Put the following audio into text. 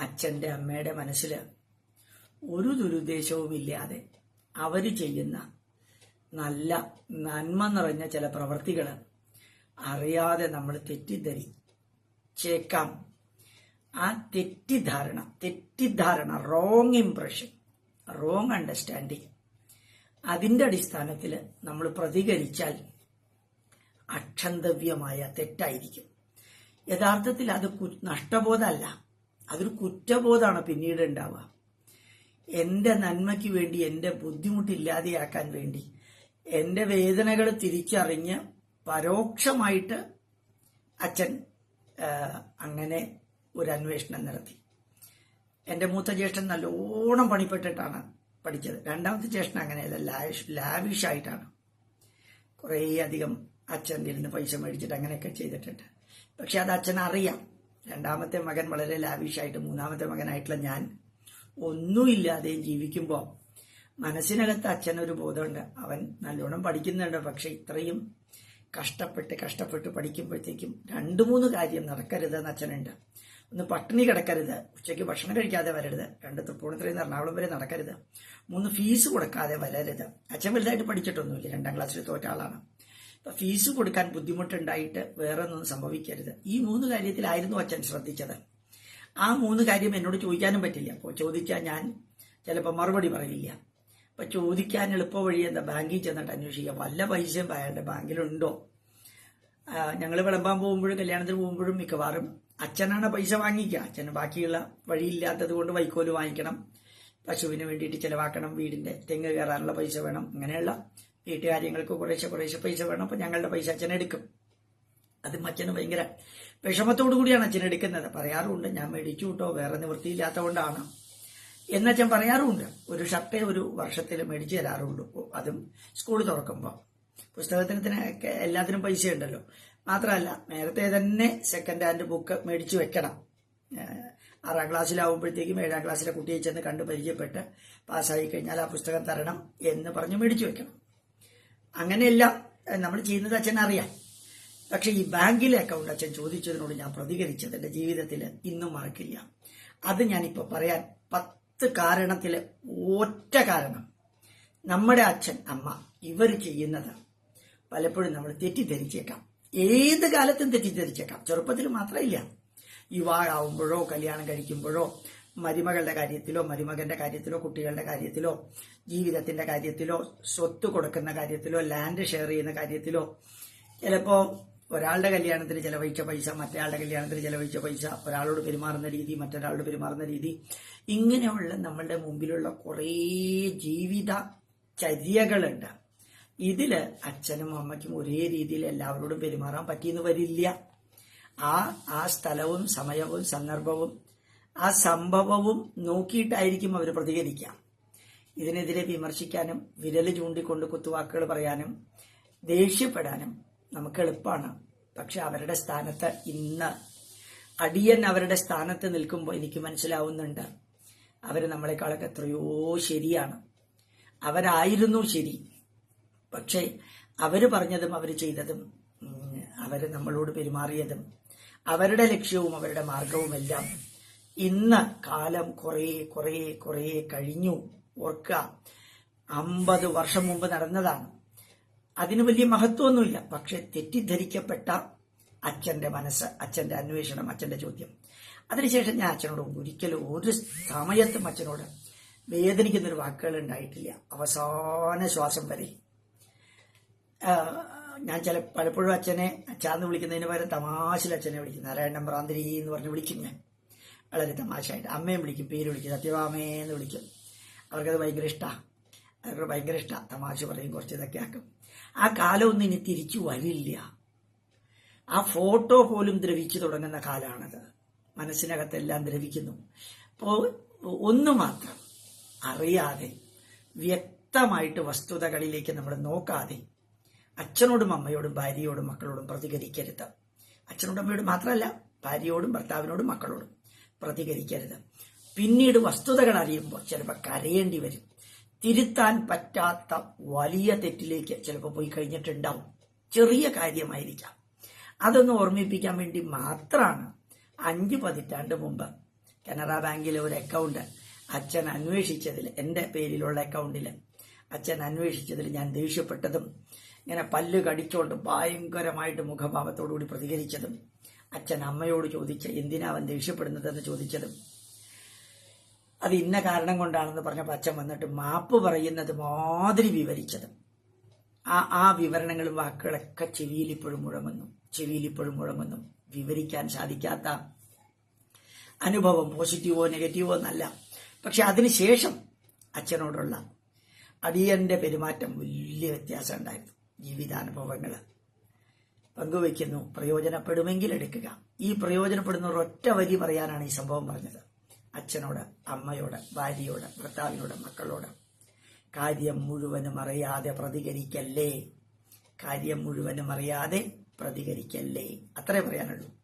അച്ഛന്റെ അമ്മയുടെ മനസ്സിൽ ഒരു ദുരുദ്ദേശവും ഇല്ലാതെ അവർ ചെയ്യുന്ന നല്ല നന്മ നിറഞ്ഞ ചില പ്രവർത്തികൾ അറിയാതെ നമ്മൾ തെറ്റിദ്ധരിച്ചേക്കാം. ആ തെറ്റിദ്ധാരണ തെറ്റിദ്ധാരണ റോങ് ഇംപ്രഷൻ റോങ് അണ്ടർസ്റ്റാൻഡിങ് അതിന്റെ അടിസ്ഥാനത്തിൽ നമ്മൾ പ്രതികരിച്ചാൽ അക്ഷന്തവ്യമായ തെറ്റായിരിക്കും. യഥാർത്ഥത്തിൽ അത് നഷ്ടബോധമല്ല. അതൊരു കുറ്റബോധമാണ് പിന്നീട് ഉണ്ടാവുക. എന്റെ നന്മയ്ക്ക് വേണ്ടി എന്റെ ബുദ്ധിമുട്ടില്ലാതെയാക്കാൻ വേണ്ടി എന്റെ വേദനകൾ തിരിച്ചറിഞ്ഞ് പരോക്ഷമായിട്ട് അച്ഛൻ അങ്ങനെ ഒരു അന്വേഷണം നടത്തി. എന്റെ മൂത്ത ജ്യേഷ്ഠൻ നല്ലോണം പണിപ്പെട്ടിട്ടാണ് പഠിച്ചത്. രണ്ടാമത്തെ ജ്യേഷ്ഠൻ അങ്ങനെയല്ല ലാവിഷ് ലാവിഷായിട്ടാണ്. കുറേ അധികം അച്ഛന്റെ ഇരുന്ന് പൈസ മേടിച്ചിട്ട് അങ്ങനെയൊക്കെ ചെയ്തിട്ടുണ്ട്. പക്ഷെ അത് അച്ഛൻ അറിയാം രണ്ടാമത്തെ മകൻ വളരെ ലാവിഷായിട്ട് മൂന്നാമത്തെ മകനായിട്ടുള്ള ഞാൻ ഒന്നുമില്ലാതെയും ജീവിക്കുമ്പോൾ മനസ്സിനകത്ത് അച്ഛനൊരു ബോധമുണ്ട്. അവൻ നല്ലോണം പഠിക്കുന്നുണ്ട്. പക്ഷെ ഇത്രയും കഷ്ടപ്പെട്ട് കഷ്ടപ്പെട്ട് പഠിക്കുമ്പോഴത്തേക്കും രണ്ട് മൂന്ന് കാര്യം നടക്കരുതെന്ന് അച്ഛനുണ്ട്. ഒന്ന് പട്ടിണി കിടക്കരുത്. ഉച്ചയ്ക്ക് ഭക്ഷണം കഴിക്കാതെ വരരുത്. രണ്ട് തൃപ്പൂണിത്തുറയിൽ നിന്ന് എറണാകുളം വരെ നടക്കരുത്. മൂന്ന് ഫീസ് കൊടുക്കാതെ വരരുത്. അച്ഛൻ വലുതായിട്ട് പഠിച്ചിട്ടൊന്നുമില്ല. രണ്ടാം ക്ലാസ്സിൽ തോറ്റ ആളാണ്. അപ്പൊ ഫീസ് കൊടുക്കാൻ ബുദ്ധിമുട്ടുണ്ടായിട്ട് വേറെ ഒന്നും സംഭവിക്കരുത്. ഈ മൂന്ന് കാര്യത്തിലായിരുന്നു അച്ഛൻ ശ്രദ്ധിച്ചത്. ആ മൂന്ന് കാര്യം എന്നോട് ചോദിക്കാനും പറ്റില്ല. അപ്പോൾ ചോദിച്ചാൽ ഞാൻ ചിലപ്പോൾ മറുപടി പറയില്ല. അപ്പൊ ചോദിക്കാൻ എളുപ്പ വഴി എന്താ? ബാങ്കിൽ ചെന്നിട്ട് അന്വേഷിക്കുക വല്ല പൈസയും അയാളുടെ ബാങ്കിലുണ്ടോ? ഞങ്ങൾ വിളമ്പാൻ പോകുമ്പോഴും കല്യാണത്തിന് പോകുമ്പോഴും മിക്കവാറും അച്ഛനാണ് പൈസ വാങ്ങിക്കുക അച്ഛന് ബാക്കിയുള്ള വഴിയില്ലാത്തത് കൊണ്ട് വൈക്കോൽ വാങ്ങിക്കണം. പശുവിന് വേണ്ടിയിട്ട് ചിലവാക്കണം. വീടിന്റെ തെങ്ങ് കയറാനുള്ള പൈസ വേണം. അങ്ങനെയുള്ള വീട്ടുകാര്യങ്ങൾക്ക് കുറേശ്ശെ കുറേശ്ശെ പൈസ വേണം അപ്പൊ ഞങ്ങളുടെ പൈസ അച്ഛൻ എടുക്കും. അത് അച്ഛന് ഭയങ്കര വിഷമത്തോടു കൂടിയാണ് അച്ഛൻ എടുക്കുന്നത്. പറയാറുണ്ട് ഞാൻ മേടിച്ചു കിട്ടോ വേറെ നിവൃത്തിയില്ലാത്തതുകൊണ്ടാണ്. എന്നച്ഛൻ പറയാറുമുണ്ട് ഒരു ഷർട്ടേ ഒരു വർഷത്തിൽ മേടിച്ചു തരാറുള്ളൂ. അതും സ്കൂൾ തുറക്കുമ്പോൾ പുസ്തകത്തിന് എല്ലാത്തിനും പൈസ ഉണ്ടല്ലോ മാത്രമല്ല നേരത്തെ തന്നെ സെക്കൻഡ് ഹാൻഡ് ബുക്ക് മേടിച്ചു വെക്കണം. ആറാം ക്ലാസ്സിലാവുമ്പോഴത്തേക്കും ഏഴാം ക്ലാസ്സിലെ കുട്ടിയെ ചെന്ന് കണ്ട് പരിചയപ്പെട്ട് പാസ്സായി കഴിഞ്ഞാൽ ആ പുസ്തകം തരണം എന്ന് പറഞ്ഞ് മേടിച്ചു വെക്കണം. അങ്ങനെയെല്ലാം. നമ്മൾ ചെയ്യുന്നത് അച്ഛൻ അറിയാം. പക്ഷെ ഈ ബാങ്കിലെ അക്കൗണ്ട് അച്ഛൻ ചോദിച്ചതിനോട് ഞാൻ പ്രതികരിച്ചത് എന്റെ ജീവിതത്തിൽ ഇന്നും മറക്കില്ല. അത് ഞാനിപ്പോ പറയാൻ പത്ത് കാരണത്തിൽ ഒറ്റ കാരണം. നമ്മുടെ അച്ഛൻ അമ്മ ഇവർ ചെയ്യുന്നത് പലപ്പോഴും നമ്മൾ തെറ്റിദ്ധരിച്ചേക്കാം. ഏത് കാലത്തും തെറ്റിദ്ധരിച്ചേക്കാം. ചെറുപ്പത്തിൽ മാത്രമില്ല യുവാഴാവുമ്പോഴോ കല്യാണം കഴിക്കുമ്പോഴോ മരുമകളുടെ കാര്യത്തിലോ മരുമകന്റെ കാര്യത്തിലോ കുട്ടികളുടെ കാര്യത്തിലോ ജീവിതത്തിന്റെ കാര്യത്തിലോ സ്വത്ത് കൊടുക്കുന്ന കാര്യത്തിലോ ലാൻഡ് ഷെയർ ചെയ്യുന്ന കാര്യത്തിലോ ചിലപ്പോ ഒരാളുടെ കല്യാണത്തിന് ചെലവഴിച്ച പൈസ മറ്റേയാളുടെ കല്യാണത്തിന് ചെലവഴിച്ച പൈസ ഒരാളോട് പെരുമാറുന്ന രീതി മറ്റൊരാളോട് പെരുമാറുന്ന രീതി ഇങ്ങനെയുള്ള നമ്മളുടെ മുമ്പിലുള്ള കുറേ ജീവിത ചര്യകളുണ്ട്. ഇതിൽ അച്ഛനും അമ്മയ്ക്കും ഒരേ രീതിയിൽ എല്ലാവരോടും പെരുമാറാൻ പറ്റിയെന്ന് വരില്ല. ആ ആ സ്ഥലവും സമയവും സന്ദർഭവും ആ സംഭവവും നോക്കിയിട്ടായിരിക്കും അവർ പ്രതികരിക്കുക ഇതിനെതിരെ വിമർശിക്കാനും വിരൽ ചൂണ്ടിക്കൊണ്ട് കുത്തുവാക്കുകൾ പറയാനും ദേഷ്യപ്പെടാനും നമുക്ക് എളുപ്പമാണ്. പക്ഷെ അവരുടെ സ്ഥാനത്ത് ഇന്ന് അടിയൻ അവരുടെ സ്ഥാനത്ത് നിൽക്കുമ്പോൾ എനിക്ക് മനസ്സിലാവുന്നുണ്ട്. അവർ നമ്മളെക്കാളൊക്കെ എത്രയോ ശരിയാണ്. അവരായിരുന്നു ശരി. പക്ഷേ അവർ പറഞ്ഞതും അവർ ചെയ്തതും അവർ നമ്മളോട് പെരുമാറിയതും അവരുടെ ലക്ഷ്യവും അവരുടെ മാർഗവുമെല്ലാം ഇന്ന് കാലം കുറേ കുറേ കുറേ കഴിഞ്ഞു. ഓർക്കുക അമ്പത് വർഷം മുമ്പ് നടന്നതാണ്. അതിന് വലിയ മഹത്വമൊന്നുമില്ല. പക്ഷെ തെറ്റിദ്ധരിക്കപ്പെട്ട അച്ഛന്റെ മനസ്സ് അച്ഛന്റെ അന്വേഷണം അച്ഛന്റെ ചോദ്യം. അതിനുശേഷം ഞാൻ അച്ഛനോട് ഒരിക്കലും ഒരു സമയത്തും അച്ഛനോട് വേദനിക്കുന്നൊരു വാക്കുകൾ ഉണ്ടായിട്ടില്ല. അവസാന ശ്വാസം വരെ. ഞാൻ ചില പലപ്പോഴും അച്ഛനെ അച്ഛാന്ന് വിളിക്കുന്നതിന് പകരം തമാശയിൽ അച്ഛനെ വിളിക്കും. നാരായണൻ ഭ്രാന്തിരി എന്ന് പറഞ്ഞ് വിളിക്കും ഞാൻ. വളരെ തമാശയായിട്ട്. അമ്മയും വിളിക്കും പേര് വിളിക്കും സത്യഭാമേ എന്ന് വിളിക്കും. അവർക്കത് ഭയങ്കര ഇഷ്ടമാണ് അവർക്ക് ഭയങ്കര ഇഷ്ടമാണ് തമാശ പറയും കുറച്ച് ഇതൊക്കെ ആക്കും. ആ കാലമൊന്നും ഇനി തിരിച്ചു വരില്ല. ആ ഫോട്ടോ പോലും ദ്രവിച്ചു തുടങ്ങുന്ന കാലമാണത് മനസ്സിനകത്തെല്ലാം ദ്രവിക്കുന്നു. അപ്പോൾ ഒന്ന് മാത്രം അറിയാതെ വ്യക്തമായിട്ട് വസ്തുതകളിലേക്ക് നമ്മൾ നോക്കാതെ അച്ഛനോടും അമ്മയോടും ഭാര്യയോടും മക്കളോടും പ്രതികരിക്കരുത്. അച്ഛനോടും അമ്മയോടും മാത്രമല്ല ഭാര്യയോടും ഭർത്താവിനോടും മക്കളോടും. പ്രതികരിക്കരുത്. പിന്നീട് വസ്തുതകൾ അറിയുമ്പോൾ ചിലപ്പോൾ കരയേണ്ടി വരും. തിരുത്താൻ പറ്റാത്ത വലിയ തെറ്റിലേക്ക് ചിലപ്പോൾ പോയി കഴിഞ്ഞിട്ടുണ്ടാവും. ചെറിയ കാര്യമായിരിക്കാം. അതൊന്ന് ഓർമ്മിപ്പിക്കാൻ വേണ്ടി മാത്രമാണ് അഞ്ച് പതിറ്റാണ്ട് മുമ്പ് കനറ ബാങ്കിലെ ഒരു അക്കൗണ്ട് അച്ഛൻ അന്വേഷിച്ചതിൽ എന്റെ പേരിലുള്ള അക്കൗണ്ടിൽ അച്ഛൻ അന്വേഷിച്ചതിൽ ഞാൻ ദേഷ്യപ്പെട്ടതും ഇങ്ങനെ പല്ല് കടിച്ചുകൊണ്ട് ഭയങ്കരമായിട്ട് മുഖഭാവത്തോടുകൂടി പ്രതികരിച്ചതും അച്ഛൻ അമ്മയോട് ചോദിച്ച എന്തിനാ അവൻ ദേഷ്യപ്പെടുന്നതെന്ന് ചോദിച്ചത്? അത് ഇന്ന കാരണം കൊണ്ടാണെന്ന് പറഞ്ഞപ്പോൾ അച്ഛൻ വന്നിട്ട് മാപ്പ് പറയുന്നത് മാതിരി വിവരിച്ചത്. ആ ആ വിവരണങ്ങളും വാക്കുകളൊക്കെ ചെവിയിൽ ഇപ്പോഴും മുഴങ്ങുന്നു. ചെവിയിൽ ഇപ്പോഴും മുഴങ്ങുന്നു. വിവരിക്കാൻ സാധിക്കാത്ത അനുഭവം പോസിറ്റീവോ നെഗറ്റീവോ എന്നല്ല പക്ഷെ അതിനുശേഷം അച്ഛനോടുള്ള അടിയന്റെ പെരുമാറ്റം വലിയ വ്യത്യാസം ഉണ്ടായിരുന്നു. ജീവിതാനുഭവങ്ങൾ പങ്കുവയ്ക്കുന്നു പ്രയോജനപ്പെടുമെങ്കിൽ എടുക്കുക. ഈ പ്രയോജനപ്പെടുന്ന ഒരൊറ്റ വരി പറയാനാണ് ഈ സംഭവം പറഞ്ഞത്. അച്ഛനോട് അമ്മയോട് ഭാര്യയോട് ഭർത്താവിനോട് മക്കളോട്. കാര്യം മുഴുവനും അറിയാതെ പ്രതികരിക്കല്ലേ? കാര്യം മുഴുവനും അറിയാതെ പ്രതികരിക്കല്ലേ? അത്രേ പറയാനുള്ളൂ.